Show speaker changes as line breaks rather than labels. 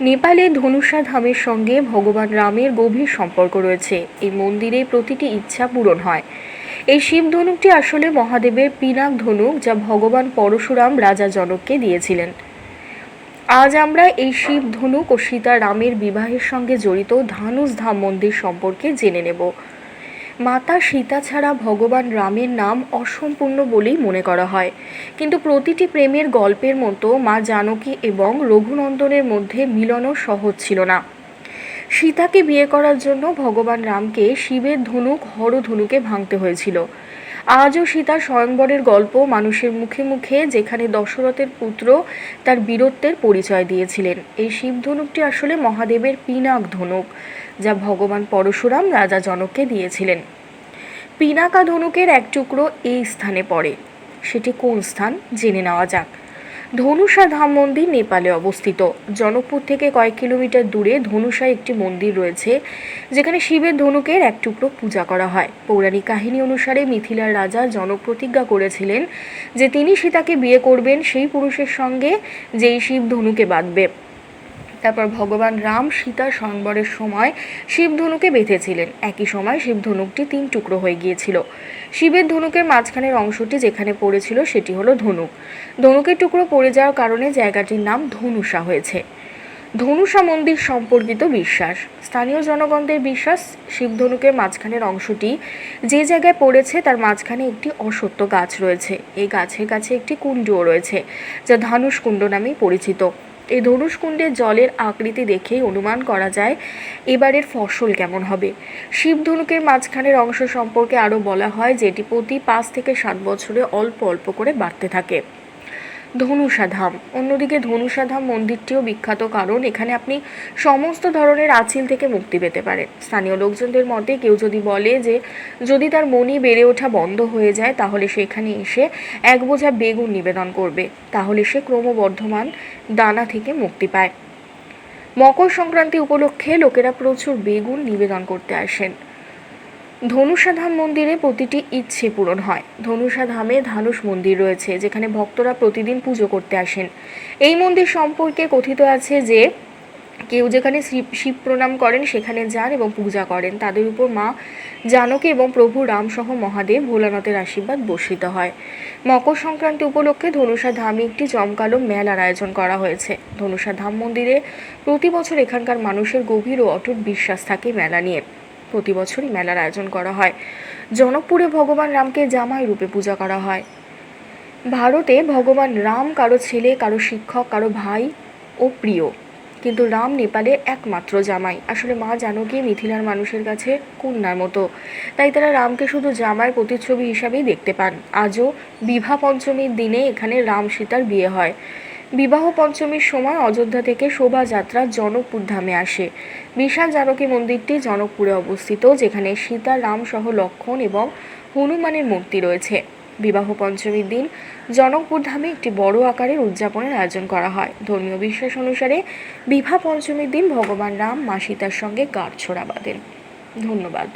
নেপালে ধনুষা ধামের সঙ্গে ভগবান রামের গভীর সম্পর্ক রয়েছে। এই মন্দিরে প্রতিটি ইচ্ছা পূরণ হয়। এই শিব ধনুকটি আসলে মহাদেবের পিনাক ধনুক যা ভগবান পরশুরাম রাজা জনককে দিয়েছিলেন। আজ আমরা এই শিব ধনুক ও সীতা রামের বিবাহের সঙ্গে জড়িত ধানুষ ধাম মন্দির সম্পর্কে জেনে নেব। মাতা সীতা ছাড়া ভগবান রামের নাম অসম্পূর্ণ বলেই মনে করা হয়। কিন্তু প্রতিটি প্রেমের গল্পের মতো মা জানকী এবং রঘুনন্দনের মধ্যে মিলনও সহজ ছিল না। সীতাকে বিয়ে করার জন্য ভগবান রামকে শিবের ধনুক হরধনুকে ভাঙতে হয়েছিল। আজও সীতা স্বয়ংবরের গল্প মানুষের মুখে মুখে যেখানে দশরথের পুত্র তার বীরত্বের পরিচয় দিয়েছিলেন। এই শিব ধনুকটি আসলে মহাদেবের পিনাক ধনুক, যা ভগবান পরশুরাম রাজা জনককে দিয়েছিলেন। পিনাকা ধনুকের এক টুকরো এই স্থানে পড়ে। সেটি কোন স্থান জেনে নেওয়া যাক। ধনুষা ধাম মন্দির নেপালে অবস্থিত। জনকপুর থেকে কয়েক কিলোমিটার দূরে ধনুষায় একটি মন্দির রয়েছে, যেখানে শিবের ধনুকের এক টুকরো পূজা করা হয়। পৌরাণিক কাহিনী অনুসারে মিথিলার রাজা জনক প্রতিজ্ঞা করেছিলেন যে তিনি সীতাকে বিয়ে করবেন, সেই পুরুষের সঙ্গে যেই শিব ধনুকে বাঁধবে। তারপর ভগবান রাম সীতা সংবরের সময় শিব ধনুকে বেঁধেছিলেন। একই সময় শিব ধনুকটি তিন টুকরো হয়ে গিয়েছিল। শিবের ধনুকের মাঝখানের অংশটি যেখানে পড়েছিল সেটি হলো ধনুক। ধনুকের টুকরো পড়ে যাওয়ার কারণে জায়গাটির নাম ধনুষা হয়েছে। ধনুষা মন্দির সম্পর্কিত বিশ্বাস। স্থানীয় জনগণদের বিশ্বাস শিব ধনুকের মাঝখানের অংশটি যে জায়গায় পড়েছে তার মাঝখানে একটি অসত্য গাছ রয়েছে। এই গাছের কাছে একটি কুণ্ডও রয়েছে, যা ধানুষ কুণ্ড নামেই পরিচিত। এই ধনুষকুণ্ডের জলের আকৃতি দেখেই অনুমান করা যায় এবারের ফসল কেমন হবে। শিব ধনুকের মাঝখানের অংশ সম্পর্কে আরও বলা হয় যে এটি প্রতি পাঁচ থেকে সাত বছরে অল্প অল্প করে বাড়তে থাকে। ধনুষা ধাম অন্যদিকে ধনুষাধাম মন্দিরটিও বিখ্যাত কারণ এখানে আপনি সমস্ত ধরনের আছিল থেকে মুক্তি পেতে পারেন। স্থানীয় লোকজনদের মতে কেউ যদি বলে যে, যদি তার মনি বেড়ে ওঠা বন্ধ হয়ে যায়, তাহলে সে এখানে এসে এক বোঝা বেগুন নিবেদন করবে। তাহলে সে ক্রমবর্ধমান দানা থেকে মুক্তি পায়। মকর সংক্রান্তি উপলক্ষে লোকেরা প্রচুর বেগুন নিবেদন করতে আসেন। ধনুষাধাম মন্দিরে প্রতিটি ইচ্ছে পূরণ হয়। ধনুষাধামে ধানুষ মন্দির রয়েছে, যেখানে ভক্তরা প্রতিদিন পুজো করতে আসেন। এই মন্দির সম্পর্কে কথিত আছে যে, কেউ যেখানে শিব শিব প্রণাম করেন, সেখানে যান এবং পূজা করেন। তাদের উপর মা জানকী এবং প্রভু রামসহ মহাদেব ভোলানাথের আশীর্বাদ বর্ষিত হয়। মকর সংক্রান্তি উপলক্ষে ধনুষা ধামে একটি জমকালো মেলার আয়োজন করা হয়েছে। ধনুষা ধাম মন্দিরে প্রতি বছর এখানকার মানুষের গভীর ও অটুট বিশ্বাস থাকে মেলা নিয়ে। প্রতি বছরই মেলার আয়োজন করা হয়। জনকপুরে ভগবান রামকে জামাই রূপে পূজা করা হয়। ভারতে ভগবান রাম কারও ছেলে, কারও শিক্ষক, কারও ভাই ও প্রিয়। কিন্তু রাম নেপালে একমাত্র জামাই। আসলে মা জানকী মিথিলার মানুষের কাছে কন্যার মতো। তাই তারা রামকে শুধু জামাইয়ের প্রতিচ্ছবি হিসাবেই দেখতে পান। আজও বিভা পঞ্চমীর দিনে এখানে রাম সীতার বিয়ে হয়। বিবাহ পঞ্চমীর সময় অযোধ্যা থেকে শোভাযাত্রা জনকপুর ধামে আসে। বিশাল জানকী মন্দিরটি জনকপুরে অবস্থিত, যেখানে সীতা, রাম সহ লক্ষণ এবং হনুমানের মূর্তি রয়েছে। বিবাহ পঞ্চমীর দিন জনকপুর ধামে একটি বড় আকারের উদযাপনের আয়োজন করা হয়। ধর্মীয় বিশ্বাস অনুসারে বিবাহ পঞ্চমীর দিন ভগবান রাম মা সীতার সঙ্গে গাঁটছড়া বাঁধেন। ধন্যবাদ।